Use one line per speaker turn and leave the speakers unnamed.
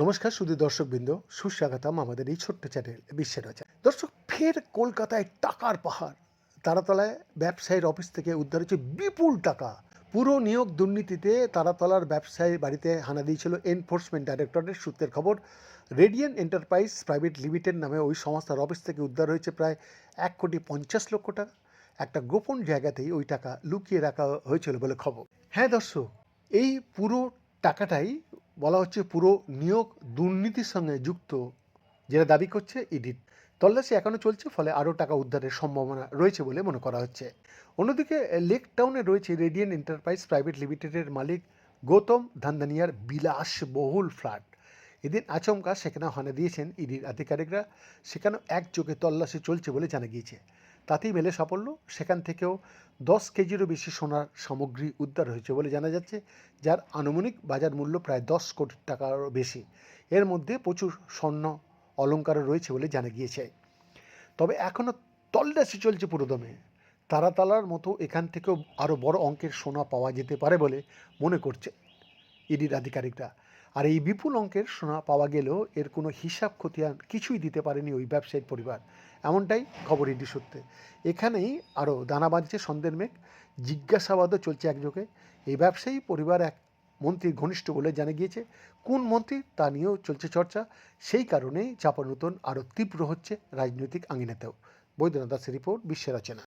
নমস্কার শুধু দর্শকবৃন্দ। সুস্বাগতম আমাদের এই ছোট্ট চ্যানেল, বিশ্বের রচনা। দর্শক, ফের কলকাতায় টাকার পাহাড়। তারাতলায় ব্যবসায়ীর অফিস থেকে উদ্ধার হচ্ছে বিপুল টাকা। পুরো নিয়োগ দুর্নীতিতে তারাতলার ব্যবসায়ী বাড়িতে হানা দিয়েছিল এনফোর্সমেন্ট ডাইরেক্টরেট সূত্রের খবর। রেডিয়ান এন্টারপ্রাইজ প্রাইভেট লিমিটেড নামে ওই সংস্থার অফিস থেকে উদ্ধার হয়েছে প্রায় এক কোটি পঞ্চাশ লক্ষ টাকা। একটা গোপন জায়গাতেই ওই টাকা লুকিয়ে রাখা হয়েছিল বলে খবর। হ্যাঁ দর্শক, এই পুরো টাকাটাই বলা হচ্ছে পুরো নিয়োগ দুর্নীতির সঙ্গে যুক্ত, যেটা দাবি করছে ইডিট। তল্লাশি এখনও চলছে, ফলে আরও টাকা উদ্ধারের সম্ভাবনা রয়েছে বলে মনে করা হচ্ছে। অন্যদিকে, লেক টাউনে রয়েছে রেডিয়ান এন্টারপ্রাইজ প্রাইভেট লিমিটেডের মালিক গৌতম ধান্দানিয়ার বিলাসবহুল ফ্ল্যাট। এদিন আচমকা সেখানে হানা দিয়েছেন ইডির আধিকারিকরা। সেখানেও একযোগে তল্লাশি চলছে বলে জানা গিয়েছে। তাতেই মেলে সাফল্য। সেখান থেকেও দশ কেজিরও বেশি সোনার সামগ্রী উদ্ধার হয়েছে বলে জানা যাচ্ছে, যার আনুমানিক বাজার মূল্য প্রায় দশ কোটি টাকারও বেশি। এর মধ্যে প্রচুর স্বর্ণ অলঙ্কারও রয়েছে বলে জানা গিয়েছে। তবে এখনও তল্লাশি চলছে পুরোদমে। তারাতালার মতো এখান থেকেও আরও বড় অঙ্কের সোনা পাওয়া যেতে পারে বলে মনে করছে ইডির আধিকারিকরা। আর এই বিপুল অঙ্কের সোনা পাওয়া গেলেও এর কোনো হিসাব খতিয়ান কিছুই দিতে পারেনি ওই ব্যবসায়ীর পরিবার। এমনটাই খবর ইডি সূত্রে। এখানেই আরও দানা বাঁধছে সন্দেহের মেঘ। জিজ্ঞাসাবাদও চলছে একযোগে। এই ব্যবসায়ী পরিবার এক মন্ত্রীর ঘনিষ্ঠ বলে জানা গিয়েছে, কোন মন্ত্রী তা নিয়েও চলছে চর্চা। সেই কারণেই চাপানউতন আরও তীব্র হচ্ছে রাজনৈতিক আঙিনাতেও। বৈদ্যনাথ দাসের রিপোর্ট, বিশ্বের রচনা